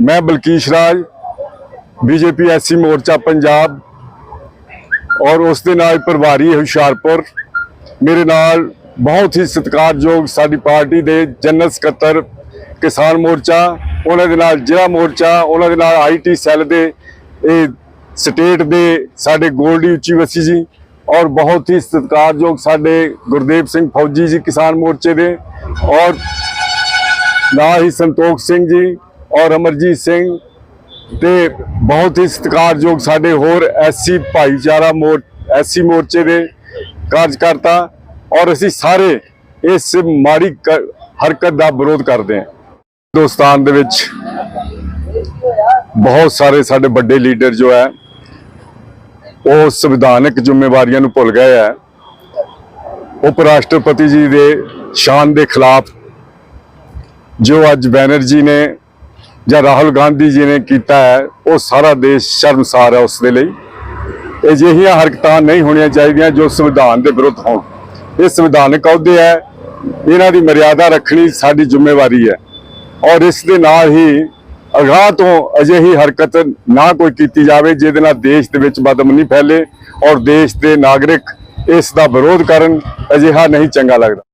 ਮੈਂ ਬਲਕੀਸ਼ ਰਾਜ, BJP SC ਮੋਰਚਾ ਪੰਜਾਬ ਔਰ ਉਸ ਦੇ ਨਾਲ ਪ੍ਰਭਾਰੀ ਹੁਸ਼ਿਆਰਪੁਰ। ਮੇਰੇ ਨਾਲ ਬਹੁਤ ਹੀ ਸਤਿਕਾਰਯੋਗ ਸਾਡੀ ਪਾਰਟੀ ਦੇ ਜਨਰਲ ਸਕੱਤਰ ਕਿਸਾਨ ਮੋਰਚਾ, ਉਹਨਾਂ ਦੇ ਨਾਲ ਜ਼ਿਲ੍ਹਾ ਮੋਰਚਾ, ਉਹਨਾਂ ਦੇ ਨਾਲ ਆਈਟੀ ਸੈੱਲ ਦੇ, ਇਹ ਸਟੇਟ ਦੇ ਸਾਡੇ ਗੋਲਡੀ ਉੱਚੀ ਵਸੀ ਜੀ ਔਰ ਬਹੁਤ ਹੀ ਸਤਿਕਾਰਯੋਗ ਸਾਡੇ ਗੁਰਦੇਵ ਸਿੰਘ ਫੌਜੀ ਜੀ ਕਿਸਾਨ ਮੋਰਚੇ ਦੇ ਔਰ ਨਾਲ ਹੀ ਸੰਤੋਖ ਸਿੰਘ ਜੀ ਔਰ ਅਮਰਜੀਤ ਸਿੰਘ ਤੇ ਬਹੁਤ ਹੀ ਸਤਿਕਾਰਯੋਗ ਸਾਡੇ ਹੋਰ ਐਸਸੀ ਭਾਈਚਾਰਾ ਮੋਰ, ਐਸਸੀ ਮੋਰਚੇ ਦੇ ਕਾਰਜਕਰਤਾ ਔਰ ਅਸੀਂ ਸਾਰੇ ਇਸ ਮਾੜੀ ਕ- ਹਰਕਤ ਦਾ ਵਿਰੋਧ ਕਰਦੇ ਹਾਂ। ਹਿੰਦੁਸਤਾਨ ਦੇ ਵਿੱਚ ਬਹੁਤ ਸਾਰੇ ਸਾਡੇ ਵੱਡੇ ਲੀਡਰ ਜੋ ਹੈ ਉਹ ਸੰਵਿਧਾਨਕ ਜ਼ਿੰਮੇਵਾਰੀਆਂ ਨੂੰ ਭੁੱਲ ਗਏ ਹੈ ਉਪ ਰਾਸ਼ਟਰਪਤੀ ਜੀ ਦੇ ਸ਼ਾਨ ਦੇ ਖਿਲਾਫ ਜੋ ਅੱਜ ਬੈਨਰਜੀ ਨੇ ਜਾਂ ਰਾਹੁਲ ਗਾਂਧੀ ਜੀ ਨੇ ਕੀਤਾ ਹੈ, ਉਹ ਸਾਰਾ ਦੇਸ਼ ਸ਼ਰਮਸਾਰ ਹੈ ਉਸ ਦੇ ਲਈ। ਅਜਿਹੀਆਂ ਹਰਕਤਾਂ ਨਹੀਂ ਹੋਣੀਆਂ ਚਾਹੀਦੀਆਂ ਜੋ ਸੰਵਿਧਾਨ ਦੇ ਵਿਰੁੱਧ ਹੋਣ। ਇਹ ਸੰਵਿਧਾਨਕ ਅਹੁਦੇ ਹੈ, ਇਹਨਾਂ ਦੀ ਮਰਿਆਦਾ ਰੱਖਣੀ ਸਾਡੀ ਜ਼ਿੰਮੇਵਾਰੀ ਹੈ। ਔਰ ਇਸ ਦੇ ਨਾਲ ਹੀ ਅਗਾਹ ਤੋਂ ਅਜਿਹੀ ਹਰਕਤ ਨਾ ਕੋਈ ਕੀਤੀ ਜਾਵੇ, ਜਿਹਦੇ ਨਾਲ ਦੇਸ਼ ਦੇ ਵਿੱਚ ਬਦਮਨੀ ਫੈਲੇ ਔਰ ਦੇਸ਼ ਦੇ ਨਾਗਰਿਕ ਇਸ ਦਾ ਵਿਰੋਧ ਕਰਨ ਅਜਿਹਾ ਨਹੀਂ ਚੰਗਾ ਲੱਗਦਾ।